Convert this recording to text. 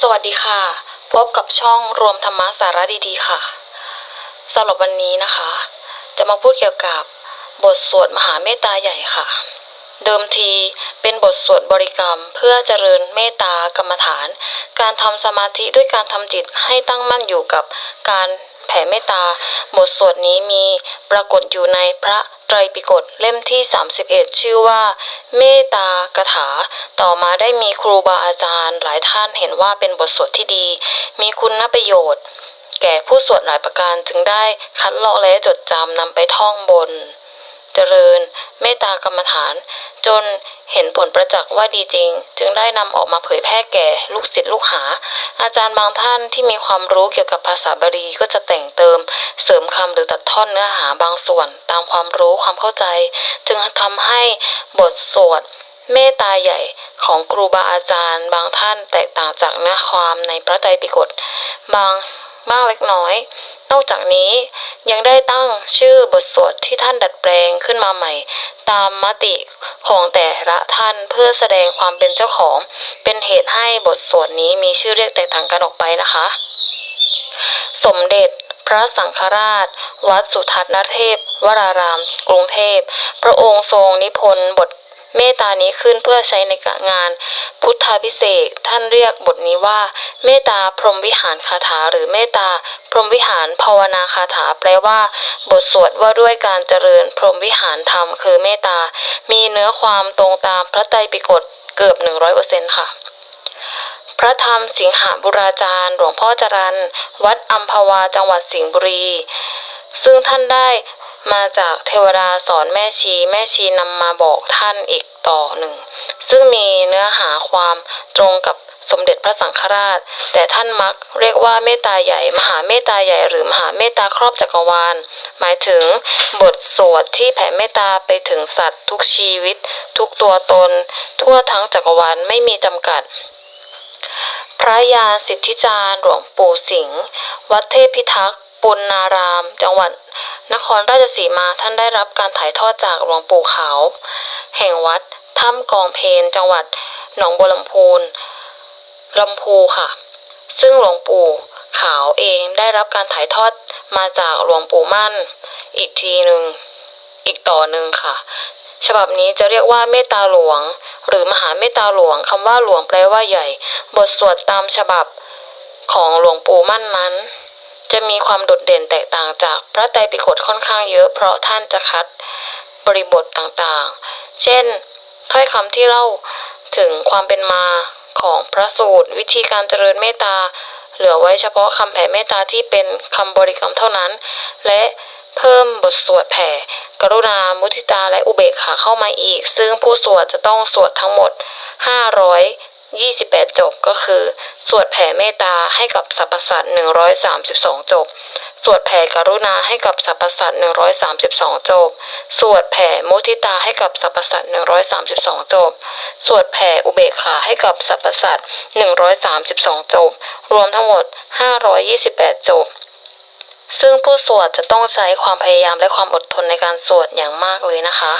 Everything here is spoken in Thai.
สวัสดีค่ะ พบกับช่องรวมธรรมะสาระดีๆค่ะสำหรับวันนี้นะคะ จะมาพูดเกี่ยวกับบทสวดมหาเมตตาใหญ่ค่ะ เดิมทีเป็นบทสวดบริกรรมเพื่อเจริญเมตตากรรมฐาน การทำสมาธิด้วยการทำจิตให้ตั้งมั่นอยู่กับการ แผ่เมตตา บทสวดนี้มีปรากฏอยู่ในพระไตรปิฎกเล่มที่ 31 ชื่อว่า เมตตากถา ต่อมาได้มีครูบาอาจารย์หลายท่านเห็นว่าเป็นบทสวดที่ดี มีคุณประโยชน์ แก่ผู้สวดหลายประการจึงได้คัดลอกและจดจำนำไปท่องบน เจริญ เมตตากรรมฐาน จนเห็นผลประจักษ์ว่าดีจริง จึงได้นำออกมาเผยแพร่แก่ลูกศิษย์ลูกหา อาจารย์บางท่านที่มีความรู้เกี่ยวกับภาษาบาลีก็จะแต่งเติม เสริมคำหรือตัดท่อนเนื้อหาบางส่วน ตามความรู้ความเข้าใจ จึงทำให้บทสวดเมตตาใหญ่ของครูบาอาจารย์ บางท่านแตกต่างจากเนื้อความในพระไตรปิฎกบาง บ้างเล็กน้อย นอกจากนี้ยังได้ตั้งชื่อบทสวดที่ท่านดัดแปลงขึ้นมาใหม่ ตามมติของแต่ละท่านเพื่อแสดงความเป็นเจ้าของ เป็นเหตุให้บทสวดนี้มีชื่อเรียกแตกต่างกันออกไปนะคะ สมเด็จพระสังฆราช วัดสุทัศนเทพ วราราม กรุงเทพ พระองค์ทรงนิพนธ์บทเมตานี้ขึ้นเพื่อใช้ในงานพุทธาพิเศษท่านเรียกบทนี้ว่า เมตตาพรหมวิหารคาถา หรือเมตตาพรหมวิหารภาวนาคาถา แปลว่า บทสวดว่าด้วยการเจริญพรหมวิหารธรรมคือเมตตา มีเนื้อความตรงตามพระไตรปิฎกเกือบ 100%ค่ะพระธรรมสิงหบุราจารย์หลวงพ่อจรันวัดอัมพวาจังหวัดสิงห์บุรี ซึ่งท่านได้มาจากเทวดาสอนแม่ชี แม่ชีนำมาบอกท่านอีกต่อหนึ่ง ซึ่งมีเนื้อหาความตรงกับ สมเด็จพระสังฆราช แต่ท่านมักเรียกว่าเมตตาใหญ่ มหาเมตตาใหญ่ หรือมหาเมตตาครอบจักรวาล หมายถึงบทสวดที่แผ่เมตตาไปถึงสัตว์ ทุกชีวิต ทุกตัวตน ทั่วทั้งจักรวาลไม่มีจำกัดพระยาสิทธิจารย์หลวงปู่สิงห์วัดเทพพิทักษ์ปุณนาราม จังหวัด นครราชสีมาท่านได้รับการถ่ายทอดจากหลวงปู่ขาว แห่งวัดถ้ำกองเพนจังหวัดหนองบัวลำพูน ลำพูค่ะ ซึ่งหลวงปู่ขาวเองได้รับการถ่ายทอดมาจากหลวงปู่มั่น อีกทีหนึ่งอีกต่อหนึ่งค่ะ ฉบับนี้จะเรียกว่าเมตตาหลวง หรือมหาเมตตาหลวงคำว่าหลวงแปลว่าใหญ่ บทสวดตามฉบับของหลวงปู่มั่นนั้น จะมีความโดดเด่นแตกต่างจากพระไตรปิฎกค่อนข้างเยอะเพราะท่านจะคัดบริบทต่างๆ เช่น ถ้อยคำที่เล่าถึงความเป็นมา ของพระสูตร วิธีการเจริญเมตตา เหลือไว้เฉพาะคำแผ่เมตตาที่เป็นคำบริกรรมเท่านั้น และเพิ่มบทสวดแผ่ กรุณา มุทิตาและอุเบกขาเข้ามาอีก ซึ่งผู้สวดจะต้องสวดทั้งหมด 528 จบก็คือ สวดแผ่เมตตาให้กับสรรพสัตว์132 จบ สวดแผ่กรุณาให้กับสรรพสัตว์132 จบ สวดแผ่มุทิตาให้กับสรรพสัตว์132 จบ สวดแผ่อุเบกขาให้กับสรรพสัตว์132 จบ รวมทั้งหมด 528 จบซึ่งผู้สวดจะต้องใช้ความพยายามและความอดทนในการสวดอย่างมากเลยนะคะ